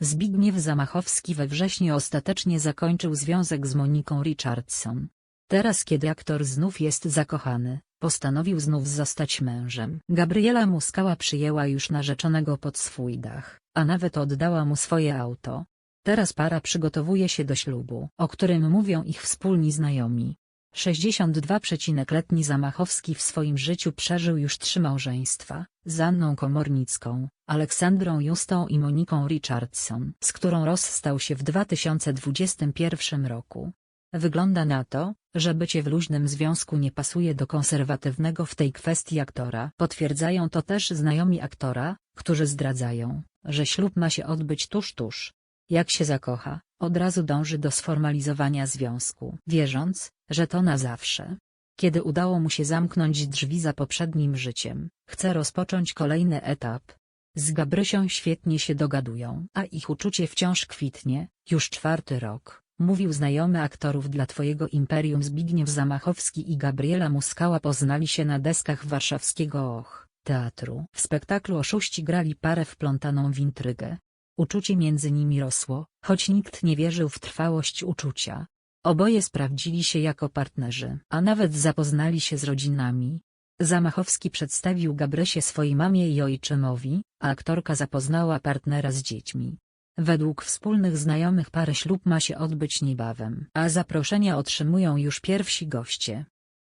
Zbigniew Zamachowski we wrześniu ostatecznie zakończył związek z Moniką Richardson. Teraz kiedy aktor znów jest zakochany, postanowił znów zostać mężem. Gabriela Muskała przyjęła już narzeczonego pod swój dach, a nawet oddała mu swoje auto. Teraz para przygotowuje się do ślubu, o którym mówią ich wspólni znajomi. 62-letni Zamachowski w swoim życiu przeżył już trzy małżeństwa, z Anną Komornicką, Aleksandrą Justą i Moniką Richardson, z którą rozstał się w 2021 roku. Wygląda na to, że bycie w luźnym związku nie pasuje do konserwatywnego w tej kwestii aktora. Potwierdzają to też znajomi aktora, którzy zdradzają, że ślub ma się odbyć tuż tuż. Jak się zakocha, od razu dąży do sformalizowania związku, wierząc, że to na zawsze. Kiedy udało mu się zamknąć drzwi za poprzednim życiem, chce rozpocząć kolejny etap. Z Gabrysią świetnie się dogadują, a ich uczucie wciąż kwitnie, już czwarty rok, mówił znajomy aktorów dla Twojego Imperium Zbigniew Zamachowski i Gabriela Muskała poznali się na deskach warszawskiego Och, teatru. W spektaklu oszuści grali parę wplątaną w intrygę. Uczucie między nimi rosło, choć nikt nie wierzył w trwałość uczucia. Oboje sprawdzili się jako partnerzy, a nawet zapoznali się z rodzinami. Zamachowski przedstawił Gabrysię swojej mamie i ojczymowi, a aktorka zapoznała partnera z dziećmi. Według wspólnych znajomych parę ślub ma się odbyć niebawem, a zaproszenia otrzymują już pierwsi goście.